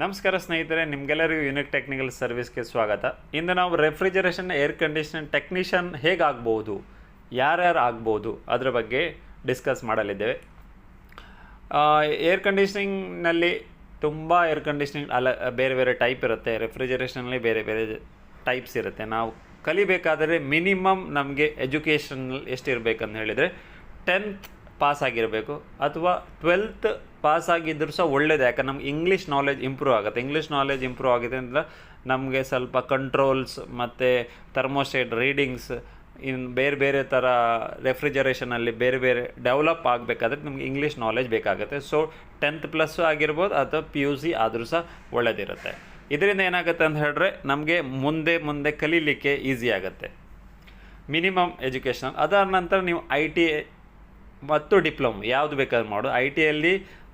ನಮಸ್ಕಾರ ಸ್ನೇಹಿತರೆ, ನಿಮಗೆಲ್ಲರಿಗೂ ಯುನಿಕ್ ಟೆಕ್ನಿಕಲ್ ಸರ್ವಿಸ್ಗೆ ಸ್ವಾಗತ. ಇಂದು ನಾವು ರೆಫ್ರಿಜರೇಷನ್ ಏರ್ ಕಂಡೀಷನ್ ಟೆಕ್ನಿಷಿಯನ್ ಹೇಗಾಗ್ಬೋದು, ಯಾರ್ಯಾರು ಆಗ್ಬೋದು, ಅದರ ಬಗ್ಗೆ ಡಿಸ್ಕಸ್ ಮಾಡಲಿದ್ದೇವೆ. ಏರ್ ಕಂಡೀಷ್ನಿಂಗ್ನಲ್ಲಿ ತುಂಬ ಏರ್ ಕಂಡೀಷ್ನಿಂಗ್ ಅಲ ಬೇರೆ ಬೇರೆ ಟೈಪ್ ಇರುತ್ತೆ. ರೆಫ್ರಿಜರೇಷನಲ್ಲಿ ಬೇರೆ ಬೇರೆ ಟೈಪ್ಸ್ ಇರುತ್ತೆ. ನಾವು ಕಲಿಬೇಕಾದರೆ ಮಿನಿಮಮ್ ನಮಗೆ ಎಜುಕೇಷನ್ ಎಷ್ಟಿರಬೇಕಂತ ಹೇಳಿದರೆ ಟೆಂತ್ ಪಾಸ್ ಆಗಿರಬೇಕು ಅಥವಾ ಟ್ವೆಲ್ತ್ ಪಾಸ್ ಆಗಿದ್ದರೂ ಸಹ ಒಳ್ಳೇದು, ಯಾಕಂದ್ರೆ ನಮ್ಗೆ ಇಂಗ್ಲೀಷ್ ನಾಲೆಜ್ ಇಂಪ್ರೂವ್ ಆಗುತ್ತೆ. ಇಂಗ್ಲೀಷ್ ನಾಲೆಜ್ ಇಂಪ್ರೂವ್ ಆಗಿದೆ ಅಂದ್ರೆ ನಮಗೆ ಸ್ವಲ್ಪ ಕಂಟ್ರೋಲ್ಸ್ ಮತ್ತು ಥರ್ಮೋಸ್ಟೇಟ್ ರೀಡಿಂಗ್ಸ್ ಇನ್ನು ಬೇರೆ ಬೇರೆ ಥರ ರೆಫ್ರಿಜರೇಷನಲ್ಲಿ ಬೇರೆ ಬೇರೆ ಡೆವಲಪ್ ಆಗಬೇಕಾದ್ರೆ ನಮಗೆ ಇಂಗ್ಲೀಷ್ ನಾಲೆಜ್ ಬೇಕಾಗುತ್ತೆ. ಸೊ ಟೆಂತ್ ಪ್ಲಸ್ ಆಗಿರ್ಬೋದು ಅಥವಾ ಪಿ ಯು ಸಿ ಆದರೂ ಸಹ ಒಳ್ಳೆಯದಿರುತ್ತೆ ಇದರಿಂದ ಏನಾಗುತ್ತೆ ಅಂತ ಹೇಳಿದ್ರೆ ನಮಗೆ ಮುಂದೆ ಮುಂದೆ ಕಲೀಲಿಕ್ಕೆ ಈಸಿ ಆಗುತ್ತೆ. ಮಿನಿಮಮ್ ಎಜುಕೇಷನ್ ಅದಾದ ನಂತರ ನೀವು ಐ ಟಿ ಮತ್ತು ಡಿಪ್ಲೊಮ್, ಯಾವುದು ಬೇಕಾದ್ರೂ ಮಾಡು ಐ ಟಿಯಲ್ಲಿ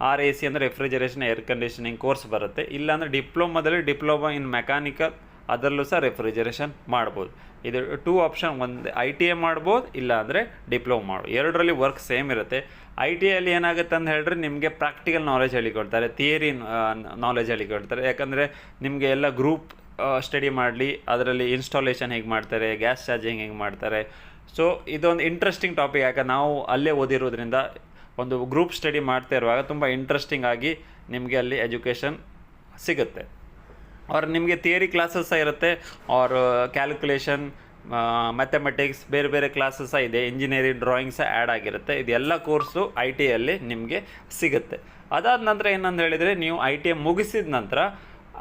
ಆರ್ ಎ ಸಿ ಅಂದರೆ ರೆಫ್ರಿಜರೇಷನ್ ಏರ್ ಕಂಡೀಷನಿಂಗ್ ಕೋರ್ಸ್ ಬರುತ್ತೆ. ಇಲ್ಲಾಂದರೆ ಡಿಪ್ಲೊಮಾದಲ್ಲಿ ಡಿಪ್ಲೊಮಾ ಇನ್ ಮೆಕ್ಯಾನಿಕಲ್ ಅದರಲ್ಲೂ ಸಹ ರೆಫ್ರಿಜರೇಷನ್ ಮಾಡ್ಬೋದು. ಇದು ಟೂ ಆಪ್ಷನ್, ಒಂದು ಐ ಟಿ ಎ ಮಾಡ್ಬೋದು, ಇಲ್ಲಾಂದರೆ ಡಿಪ್ಲೊಮಾ ಮಾಡು ಎರಡರಲ್ಲಿ ವರ್ಕ್ ಸೇಮ್ ಇರುತ್ತೆ. ಐ ಟಿ ಐಲಿ ಏನಾಗುತ್ತೆ ಅಂತ ಹೇಳಿದ್ರೆ ನಿಮಗೆ ಪ್ರಾಕ್ಟಿಕಲ್ ನಾಲೆಜ್ ಹೇಳಿಕೊಡ್ತಾರೆ ಥಿಯರಿ ನಾಲೆಜ್ ಹೇಳಿಕೊಡ್ತಾರೆ. ಯಾಕಂದರೆ ನಿಮಗೆ ಎಲ್ಲ ಗ್ರೂಪ್ ಸ್ಟಡಿ ಮಾಡಲಿ, ಅದರಲ್ಲಿ ಇನ್ಸ್ಟಾಲೇಷನ್ ಹೇಗೆ ಮಾಡ್ತಾರೆ ಗ್ಯಾಸ್ ಚಾರ್ಜಿಂಗ್ ಹೇಗೆ ಮಾಡ್ತಾರೆ. ಸೊ ಇದೊಂದು ಇಂಟ್ರೆಸ್ಟಿಂಗ್ ಟಾಪಿಕ್ ಯಾಕೆ, ನಾವು ಅಲ್ಲೇ ಓದಿರೋದ್ರಿಂದ ಒಂದು ಗ್ರೂಪ್ ಸ್ಟಡಿ ಮಾಡ್ತಾ ಇರುವಾಗ ತುಂಬ ಇಂಟ್ರೆಸ್ಟಿಂಗ್ ಆಗಿ ನಿಮಗೆ ಅಲ್ಲಿ ಎಜುಕೇಷನ್ ಸಿಗುತ್ತೆ. ಅವ್ರು ನಿಮಗೆ ಥಿಯರಿ ಕ್ಲಾಸಸ್ ಸಹ ಇರುತ್ತೆ. ಅವ್ರ ಕ್ಯಾಲ್ಕುಲೇಷನ್ ಮ್ಯಾಥಮೆಟಿಕ್ಸ್ ಬೇರೆ ಬೇರೆ ಕ್ಲಾಸಸ್ ಸಹ ಇದೆ. ಇಂಜಿನಿಯರಿಂಗ್ ಡ್ರಾಯಿಂಗ್ ಸಹ ಆ್ಯಡ್ ಆಗಿರುತ್ತೆ. ಇದೆಲ್ಲ ಕೋರ್ಸು ಐ ಟಿ ಅಲ್ಲಿ ನಿಮಗೆ ಸಿಗುತ್ತೆ. ಅದಾದ ನಂತರ ಏನಂತ ಹೇಳಿದರೆ, ನೀವು ಐ ಟಿ ಮುಗಿಸಿದ ನಂತರ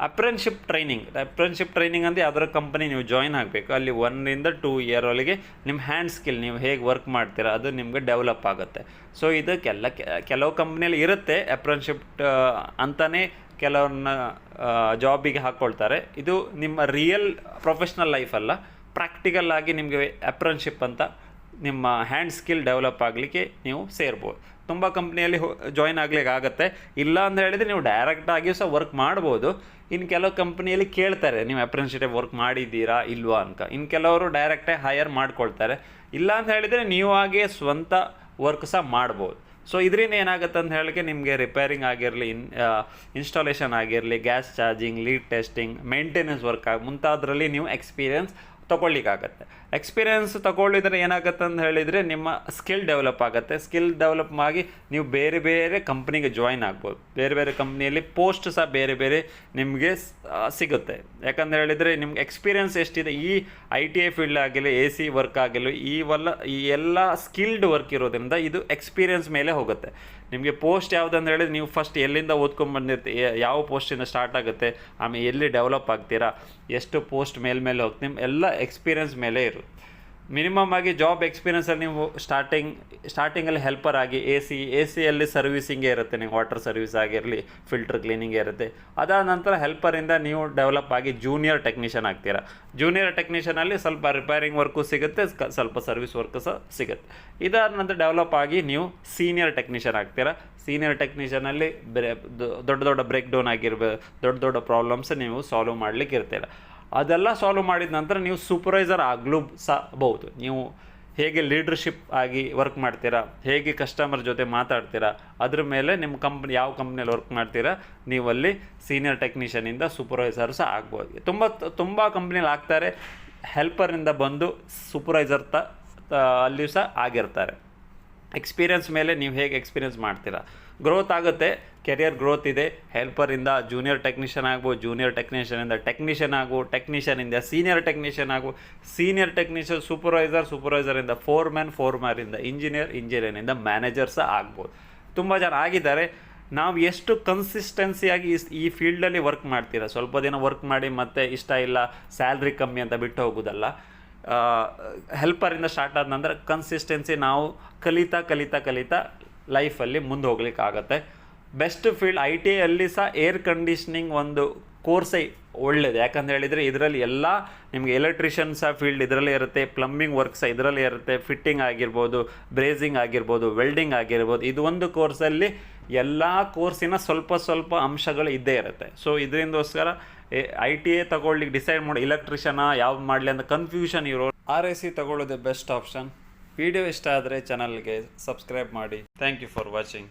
ಅಪ್ರೆನ್ಶಿಪ್ ಟ್ರೈನಿಂಗ್ ಅಪ್ರೆನ್ಶಿಪ್ ಟ್ರೈನಿಂಗ್ ಅಂದರೆ ಅದರ ಕಂಪನಿ ನೀವು ಜಾಯಿನ್ ಆಗಬೇಕು. ಅಲ್ಲಿ ಒನ್ನಿಂದ ಟೂ ಇಯರ್ ಒಳಗೆ ನಿಮ್ಮ ಹ್ಯಾಂಡ್ ಸ್ಕಿಲ್ ನೀವು ಹೇಗೆ ವರ್ಕ್ ಮಾಡ್ತೀರಾ, ಅದು ನಿಮಗೆ ಡೆವಲಪ್ ಆಗುತ್ತೆ. ಸೊ ಇದಕ್ಕೆಲ್ಲ ಕೆಲವು ಕಂಪ್ನಿಯಲ್ಲಿ ಇರುತ್ತೆ. ಅಪ್ರೆನ್ಶಿಪ್ ಅಂತಲೇ ಕೆಲವ್ರನ್ನ ಜಾಬಿಗೆ ಹಾಕ್ಕೊಳ್ತಾರೆ ಇದು ನಿಮ್ಮ ರಿಯಲ್ ಪ್ರೊಫೆಷ್ನಲ್ ಲೈಫ್ ಅಲ್ಲ. ಪ್ರಾಕ್ಟಿಕಲ್ ಆಗಿ ನಿಮಗೆ ಅಪ್ರೆನ್ಶಿಪ್ ಅಂತ ನಿಮ್ಮ ಹ್ಯಾಂಡ್ ಸ್ಕಿಲ್ ಡೆವಲಪ್ ಆಗಲಿಕ್ಕೆ ನೀವು ಸೇರ್ಬೋದು. ತುಂಬ ಕಂಪ್ನಿಯಲ್ಲಿ ಜಾಯ್ನ್ ಆಗ್ಲಿಕ್ಕೆ ಆಗುತ್ತೆ. ಇಲ್ಲ ಅಂತ ಹೇಳಿದರೆ ನೀವು ಡೈರೆಕ್ಟಾಗಿಯೂ ಸಹ ವರ್ಕ್ ಮಾಡ್ಬೋದು. ಇನ್ನು ಕೆಲವು ಕಂಪ್ನಿಯಲ್ಲಿ ಕೇಳ್ತಾರೆ, ನೀವು ಅಪ್ರೆನ್ಶಿಪ್ ವರ್ಕ್ ಮಾಡಿದ್ದೀರಾ, ಇಲ್ವಾ? ಅಂತ. ಇನ್ನು ಕೆಲವರು ಡೈರೆಕ್ಟೇ ಹೈಯರ್ ಮಾಡ್ಕೊಳ್ತಾರೆ. ಇಲ್ಲ ಅಂತ ಹೇಳಿದರೆ ನೀವು ಹಾಗೆ ಸ್ವಂತ ವರ್ಕ್ ಸಹ ಮಾಡ್ಬೋದು. ಸೊ ಇದರಿಂದ ಏನಾಗುತ್ತೆ ಅಂತ ಹೇಳಿಕೆ ನಿಮಗೆ ರಿಪೇರಿಂಗ್ ಆಗಿರಲಿ, ಇನ್ ಇನ್ಸ್ಟಾಲೇಷನ್ ಆಗಿರಲಿ gas charging leak testing maintenance work ಆಗಿ, ಮುಂತಾದ್ರಲ್ಲಿ ನೀವು ಎಕ್ಸ್ಪೀರಿಯನ್ಸ್ ತೊಗೊಳ್ಲಿಕ್ಕಾಗತ್ತೆ ಎಕ್ಸ್ಪೀರಿಯನ್ಸ್ ತಗೊಳ್ಳಿದ್ರೆ ಏನಾಗುತ್ತೆ ಅಂತ ಹೇಳಿದರೆ ನಿಮ್ಮ ಸ್ಕಿಲ್ ಡೆವಲಪ್ ಆಗುತ್ತೆ. ಸ್ಕಿಲ್ ಡೆವಲಪ್ ಆಗಿ ನೀವು ಬೇರೆ ಬೇರೆ ಕಂಪ್ನಿಗೆ ಜಾಯ್ನ್ ಆಗ್ಬೋದು. ಬೇರೆ ಬೇರೆ ಕಂಪ್ನಿಯಲ್ಲಿ ಪೋಸ್ಟ್ ಸಹ ಬೇರೆ ಬೇರೆ ನಿಮಗೆ ಸಿಗುತ್ತೆ. ಯಾಕಂದರೆ ಹೇಳಿದರೆ ನಿಮ್ಗೆ ಎಕ್ಸ್ಪೀರಿಯನ್ಸ್ ಎಷ್ಟಿದೆ? ಈ ಐ ಟಿ ಐ ಫೀಲ್ಡ್ ಆಗಿರಲಿ ಎ ಸಿ ವರ್ಕ್ ಆಗಿರಲಿ ಈವಲ್ಲ ಈ ಎಲ್ಲ ಸ್ಕಿಲ್ಡ್ ವರ್ಕ್ ಇರೋದ್ರಿಂದ ಇದು ಎಕ್ಸ್ಪೀರಿಯನ್ಸ್ ಮೇಲೆ ಹೋಗುತ್ತೆ. ನಿಮಗೆ ಪೋಸ್ಟ್ ಯಾವುದಂತ ಹೇಳಿದ್ರೆ ನೀವು ಫಸ್ಟ್ ಎಲ್ಲಿಂದ ಓದ್ಕೊಂಡು ಬಂದಿರ್ತೀವಿ ಯಾವ ಪೋಸ್ಟಿಂದ ಸ್ಟಾರ್ಟ್ ಆಗುತ್ತೆ, ಆಮೇಲೆ ಎಲ್ಲಿ ಡೆವಲಪ್ ಆಗ್ತೀರಾ, ಎಷ್ಟು ಪೋಸ್ಟ್ ಮೇಲೆ ಮೇಲೆ ಹೋಗ್ತೀನಿ ಎಲ್ಲ ಎಕ್ಸ್ಪೀರಿಯನ್ಸ್ ಮೇಲೆ ಇರುತ್ತೆ. ಮಿನಿಮಮ್ ಆಗಿ ಜಾಬ್ ಎಕ್ಸ್ಪೀರಿಯನ್ಸಲ್ಲಿ ನೀವು ಸ್ಟಾರ್ಟಿಂಗ್ ಸ್ಟಾರ್ಟಿಂಗಲ್ಲಿ ಹೆಲ್ಪರ್ ಆಗಿ ಎ ಸಿ ಎ ಸಿಯಲ್ಲಿ ಸರ್ವಿಸಿಂಗೇ ಇರುತ್ತೆ, ನೀವು ವಾಟರ್ ಸರ್ವಿಸ್ ಆಗಿರಲಿ ಫಿಲ್ಟರ್ ಕ್ಲೀನಿಂಗೇ ಇರುತ್ತೆ. ಅದಾದ ನಂತರ ಹೆಲ್ಪರಿಂದ ನೀವು ಡೆವಲಪ್ ಆಗಿ ಜೂನಿಯರ್ ಟೆಕ್ನಿಷಿಯನ್ ಆಗ್ತೀರಾ. ಜೂನಿಯರ್ ಟೆಕ್ನಿಷಿಯನಲ್ಲಿ ಸ್ವಲ್ಪ ರಿಪೇರಿಂಗ್ ವರ್ಕು ಸಿಗುತ್ತೆ ಸ್ವಲ್ಪ ಸರ್ವಿಸ್ ವರ್ಕ್ ಸಹ ಸಿಗುತ್ತೆ. ಇದಾದ ನಂತರ ಡೆವಲಪ್ ಆಗಿ ನೀವು ಸೀನಿಯರ್ ಟೆಕ್ನಿಷಿಯನ್ ಆಗ್ತೀರಾ. ಸೀನಿಯರ್ ಟೆಕ್ನಿಷಿಯನಲ್ಲಿ ಬ್ರೇ ದೊಡ್ಡ ದೊಡ್ಡ ಬ್ರೇಕ್ ಡೌನ್ ಆಗಿರ್ಬೋದು ದೊಡ್ಡ ದೊಡ್ಡ ಪ್ರಾಬ್ಲಮ್ಸ್ ನೀವು ಸಾಲ್ವ್ ಮಾಡಲಿಕ್ಕೆ ಇರ್ತೀರ ಅದೆಲ್ಲ ಸಾಲ್ವ್ ಮಾಡಿದ ನಂತರ ನೀವು ಸೂಪರ್ವೈಸರ್ ಆಗಲೂ ಸಬಹುದು ನೀವು ಹೇಗೆ ಲೀಡರ್ಶಿಪ್ ಆಗಿ ವರ್ಕ್ ಮಾಡ್ತೀರಾ, ಹೇಗೆ ಕಸ್ಟಮರ್ ಜೊತೆ ಮಾತಾಡ್ತೀರಾ, ಅದ್ರ ಮೇಲೆ ನಿಮ್ಮ ಕಂಪ್ನಿ ಯಾವ ಕಂಪ್ನಿಯಲ್ಲಿ ವರ್ಕ್ ಮಾಡ್ತೀರಾ ನೀವು ಅಲ್ಲಿ ಸೀನಿಯರ್ ಟೆಕ್ನಿಷಿಯನಿಂದ ಸೂಪರ್ವೈಸರ್ ಸಹ ಆಗ್ಬೋದು. ತುಂಬ ತುಂಬ ಕಂಪ್ನಿಯಲ್ಲಿ ಆಗ್ತಾರೆ. ಹೆಲ್ಪರಿಂದ ಬಂದು ಸೂಪರ್ವೈಸರ್ ತ, ಅಲ್ಲಿಯೂ ಸಹ ಆಗಿರ್ತಾರೆ. ಎಕ್ಸ್ಪೀರಿಯನ್ಸ್ ಮೇಲೆ ನೀವು ಹೇಗೆ ಎಕ್ಸ್ಪೀರಿಯನ್ಸ್ ಮಾಡ್ತೀರಾ? ಗ್ರೋತ್ ಆಗುತ್ತೆ ಕೆರಿಯರ್ ಗ್ರೋತ್ ಇದೆ ಹೆಲ್ಪರಿಂದ ಜೂನಿಯರ್ ಟೆಕ್ನಿಷಿಯನ್ ಆಗ್ಬೋದು ಜೂನಿಯರ್ ಟೆಕ್ನಿಷಿಯನಿಂದ ಟೆಕ್ನಿಷಿಯನ್ ಆಗು ಟೆಕ್ನಿಷಿಯನಿಂದ ಸೀನಿಯರ್ ಟೆಕ್ನಿಷಿಯನ್ ಆಗು ಸೀನಿಯರ್ ಟೆಕ್ನಿಷಿಯನ್ ಸೂಪರ್ವೈಸರ್ ಸೂಪರ್ವೈಸರಿಂದ ಫೋರ್ ಮ್ಯಾನ್ ಫೋರ್ ಮ್ಯಾನಿಂದ ಇಂಜಿನಿಯರ್ ಇಂಜಿನಿಯರಿಂದ ಮ್ಯಾನೇಜರ್ ಸಹ ಆಗ್ಬೋದು. ತುಂಬ ಜನ ಆಗಿದ್ದಾರೆ, ನಾವು ಎಷ್ಟು ಕನ್ಸಿಸ್ಟೆನ್ಸಿಯಾಗಿ ಈ ಫೀಲ್ಡಲ್ಲಿ ವರ್ಕ್ ಮಾಡ್ತೀರಾ? ಸ್ವಲ್ಪ ದಿನ ವರ್ಕ್ ಮಾಡಿ ಮತ್ತೆ ಇಷ್ಟ ಇಲ್ಲ ಸ್ಯಾಲ್ರಿ ಕಮ್ಮಿ ಅಂತ ಬಿಟ್ಟು ಹೋಗೋದಲ್ಲ. ಹೆಲ್ಪರಿಂದ ಸ್ಟಾರ್ಟ್ ಆದ ನಂತರ ಕನ್ಸಿಸ್ಟೆನ್ಸಿ ನಾವು ಕಲಿತಾ ಕಲಿತಾ ಕಲಿತಾ ಲೈಫಲ್ಲಿ ಮುಂದೆ ಹೋಗ್ಲಿಕ್ಕೆ ಆಗುತ್ತೆ ಬೆಸ್ಟ್ ಫೀಲ್ಡ್ ಐ ಟಿ ಅಲ್ಲಿ ಸಹ ಏರ್ ಕಂಡೀಷ್ನಿಂಗ್ ಒಂದು ಕೋರ್ಸೇ ಒಳ್ಳೇದು. ಯಾಕಂತ ಹೇಳಿದರೆ ಇದರಲ್ಲಿ ಎಲ್ಲ ನಿಮಗೆ ಎಲೆಕ್ಟ್ರಿಷಿಯನ್ ಸಹ ಫೀಲ್ಡ್ ಇದರಲ್ಲೇ ಇರುತ್ತೆ ಪ್ಲಂಬಿಂಗ್ ವರ್ಕ್ ಸಹ ಇದರಲ್ಲೇ ಇರುತ್ತೆ ಫಿಟ್ಟಿಂಗ್ ಆಗಿರ್ಬೋದು ಬ್ರೇಸಿಂಗ್ ಆಗಿರ್ಬೋದು ವೆಲ್ಡಿಂಗ್ ಆಗಿರ್ಬೋದು. ಇದು ಒಂದು ಕೋರ್ಸಲ್ಲಿ ಎಲ್ಲ ಕೋರ್ಸಿನ ಸ್ವಲ್ಪ ಸ್ವಲ್ಪ ಅಂಶಗಳು ಇದ್ದೇ ಇರುತ್ತೆ. ಸೊ ಇದರಿಂದೋಸ್ಕರ ಐ ಟಿ ಎ ತಗೊಳ್ಳಿಕ್ಕೆ ಡಿಸೈಡ್ ಮಾಡಿ ಇಲೆಕ್ಟ್ರಿಷಿಯನ ಯಾವ್ದು ಮಾಡಲಿ ಅಂತ ಕನ್ಫ್ಯೂಷನ್ ಇರೋ ಆರ್ ಎ ಸಿ ತಗೊಳ್ಳೋದೇ ಬೆಸ್ಟ್ ಆಪ್ಷನ್ ವಿಡಿಯೋ ಇಷ್ಟ ಆದರೆ ಚಾನಲ್ಗೆ ಸಬ್ಸ್ಕ್ರೈಬ್ ಮಾಡಿ. Thank you for watching